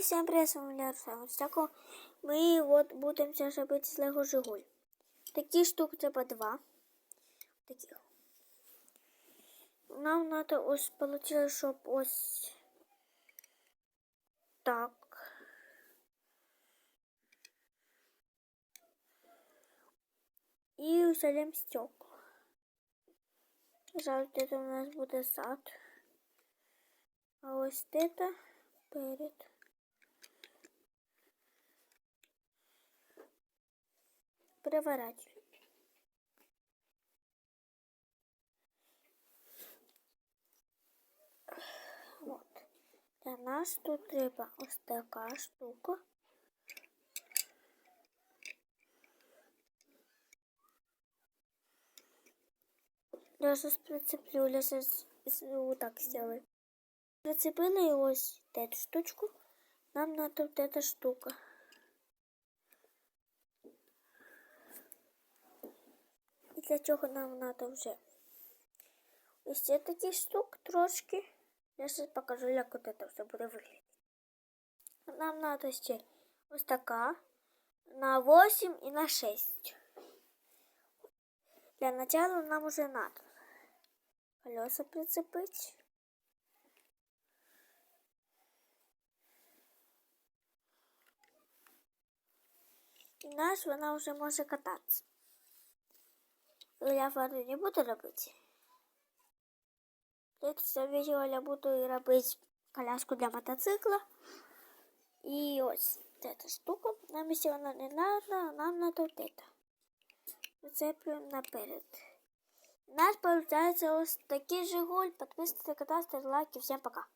І всім привіт, з вами Руслан. Ось тако ми от будемо зараз робити з Лего Жигуль. Такі штуки треба два. Таких. Нам треба ось получилось, щоб ось так. І усилим стекло. Зараз це у нас буде сад. А ось це перед. Переворачиваю. Вот. Для нас тут треба ось така штука. Я зараз прицеплю, я вот так сделаю. Прицепили ось эту штучку. Нам надо вот эта штука. Для чого нам надо вже ось такі штук трошки. Я зараз покажу, як от це все буде виглядати. Нам надо ще ось така на 8 і на 6. Для начала нам уже надо колеса прицепить. І наш вона вже може кататися. Я варю не буду робити. Це відео я буду робити коляску для мотоцикла. І ось ця штука. Нам якщо вона не надо, нам надо вот это. Прицеплюємо наперед. У нас получается ось такий Жигуль. Подписывайтесь на ставьте лайки. Всем пока.